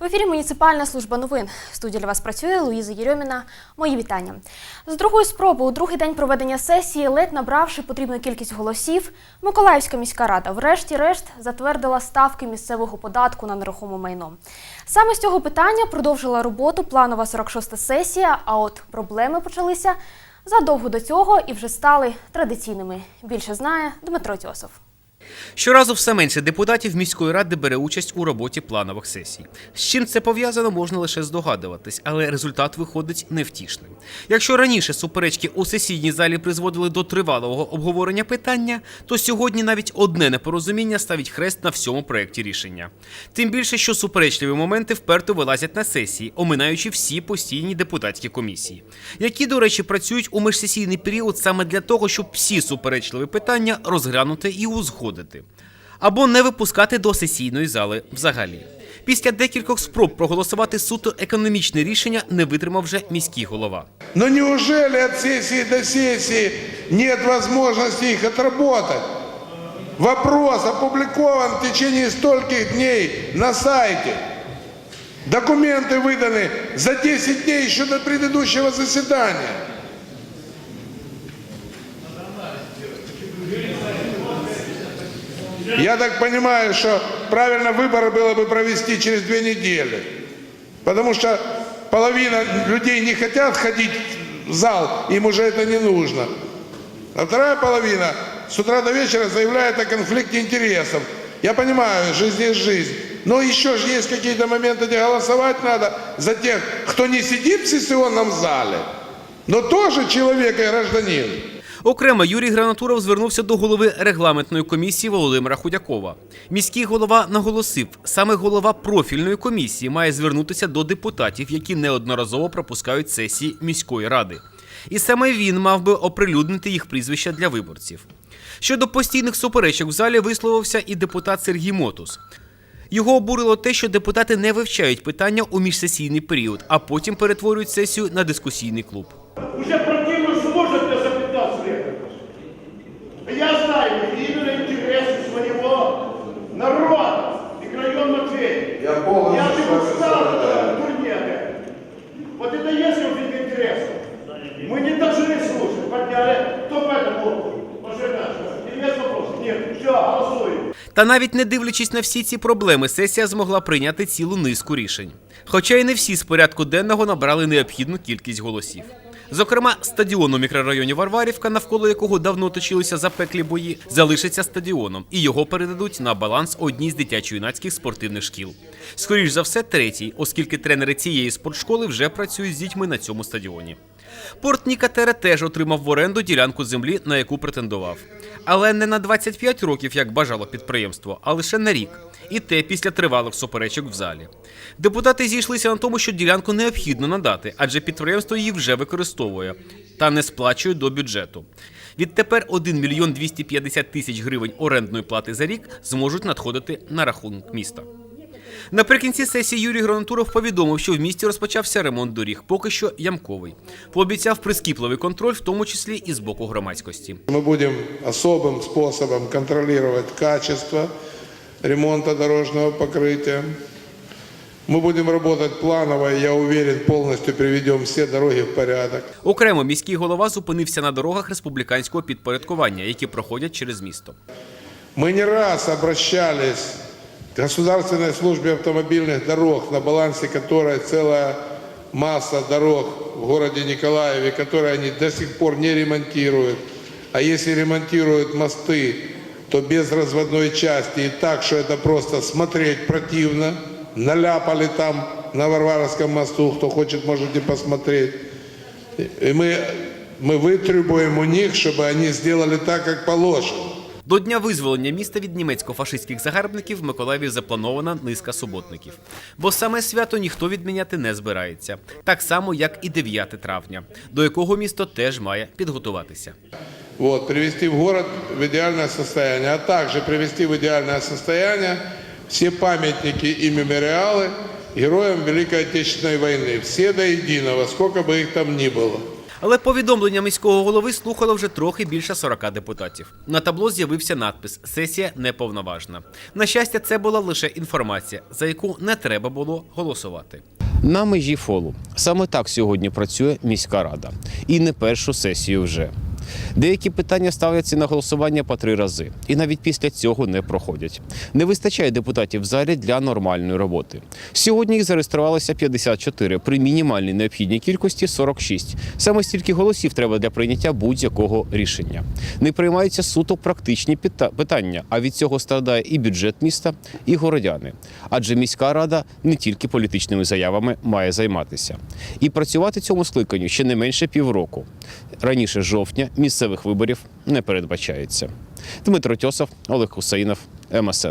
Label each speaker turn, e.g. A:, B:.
A: В ефірі Муніципальна служба новин. В студії для вас працює Луїза Єрьоміна. Мої вітання. З другої спроби у другий день проведення сесії, ледь набравши потрібну кількість голосів, Миколаївська міська рада врешті-решт затвердила ставки місцевого податку на нерухоме майно. Саме з цього питання продовжила роботу планова 46-та сесія, а от проблеми почалися задовго до цього і вже стали традиційними. Більше знає Дмитро Тьосов.
B: Щоразу все менше депутатів міської ради бере участь у роботі планових сесій. З чим це пов'язано, можна лише здогадуватись, але результат виходить невтішним. Якщо раніше суперечки у сесійній залі призводили до тривалого обговорення питання, то сьогодні навіть одне непорозуміння ставить хрест на всьому проєкті рішення. Тим більше, що суперечливі моменти вперто вилазять на сесії, оминаючи всі постійні депутатські комісії, які, до речі, працюють у міжсесійний період саме для того, щоб всі суперечливі питання розглянути і узгодити, або не випускати до сесійної зали взагалі. Після декількох спроб проголосувати суто економічне рішення не витримав вже міський голова.
C: Но неужели от сессии до сессии нет возможности их отработать? Вопрос опубликован в течение стольких дней на сайте. Документы выданы за 10 дней еще до предыдущего заседания. Я так понимаю, что правильно выборы было бы провести через две недели. Потому что половина людей не хотят ходить в зал, им уже это не нужно. А вторая половина с утра до вечера заявляет о конфликте интересов. Я понимаю, жизнь есть жизнь. Но еще же есть какие-то моменты, где голосовать надо за тех, кто не сидит в сессионном зале, но тоже человек и гражданин.
B: Окремо Юрій Гранатуров звернувся до голови регламентної комісії Володимира Худякова. Міський голова наголосив, саме голова профільної комісії має звернутися до депутатів, які неодноразово пропускають сесії міської ради. І саме він мав би оприлюднити їх прізвища для виборців. Щодо постійних суперечок в залі висловився і депутат Сергій Мотус. Його обурило те, що депутати не вивчають питання у міжсесійний період, а потім перетворюють сесію на дискусійний клуб.
D: Уже Вот это есть конфликт интересов. Мы не должны слушать. Подняли. Кто по этому пожирать? Есть вопрос? Нет. Все, голосуем.
B: Та навіть не дивлячись на всі ці проблеми, сесія змогла прийняти цілу низку рішень. Хоча й не всі з порядку денного набрали необхідну кількість голосів. Зокрема, стадіон у мікрорайоні Варварівка, навколо якого давно точилися запеклі бої, залишиться стадіоном, і його передадуть на баланс одній з дитячо-юнацьких спортивних шкіл. Скоріш за все, третій, оскільки тренери цієї спортшколи вже працюють з дітьми на цьому стадіоні. Порт Нікатера теж отримав в оренду ділянку землі, на яку претендував. Але не на 25 років, як бажало підприємство, а лише на рік. І те після тривалих суперечок в залі. Депутати зійшлися на тому, що ділянку необхідно надати, адже підприємство її вже використовує та не сплачує до бюджету. Відтепер 1 мільйон 250 тисяч гривень орендної плати за рік зможуть надходити на рахунок міста. Наприкінці сесії Юрій Гранатуров повідомив, що в місті розпочався ремонт доріг, поки що ямковий. Пообіцяв прискіпливий контроль, в тому числі і з боку громадськості.
C: Мы будем особым способом контролировать качество ремонта дорожного покрытия. Мы будем работать планово, и я уверен, полностью приведем все дороги в порядок.
B: Окремо міський голова зупинився на дорогах республіканського підпорядкування, які проходять через місто.
C: Мы не раз обращались к Государственной службе автомобильных дорог, на балансе которой целая масса дорог в городе Николаеве, которые они до сих пор не ремонтируют. А если ремонтируют мосты, то без разводной части и так, что это просто смотреть противно. Наляпали там на Варварском мосту, кто хочет, можете посмотреть. И мы, мы вытребуем у них, чтобы они сделали так, как положено.
B: До дня визволення міста від німецько-фашистських загарбників в Миколаєві запланована низка суботників. Бо саме свято ніхто відміняти не збирається, так само як і 9 травня, до якого місто теж має підготуватися.
C: вот, привести в город в идеальное состояние, а также привести в идеальное состояние все памятники и мемориалы героям Великой Отечественной войны, все до единого, сколько бы их там ни было.
B: Але повідомлення міського голови слухало вже трохи більше 40 депутатів. На табло з'явився надпис Сесія неповноважна. На щастя, це була лише інформація, за яку не треба було голосувати. На межі фолу саме так сьогодні працює міська рада, і не першу сесію вже. Деякі питання ставляться на голосування по три рази, і навіть після цього не проходять. Не вистачає депутатів в залі для нормальної роботи. Сьогодні їх зареєструвалося 54, при мінімальній необхідній кількості 46. Саме стільки голосів треба для прийняття будь-якого рішення. Не приймаються суто практичні питання, а від цього страдає і бюджет міста, і городяни. Адже міська рада не тільки політичними заявами має займатися. І працювати цьому скликанню ще не менше півроку. Раніше жовтня місцевих виборів не передбачається. Дмитро Тьосов, Олег Хусейнов, МСН.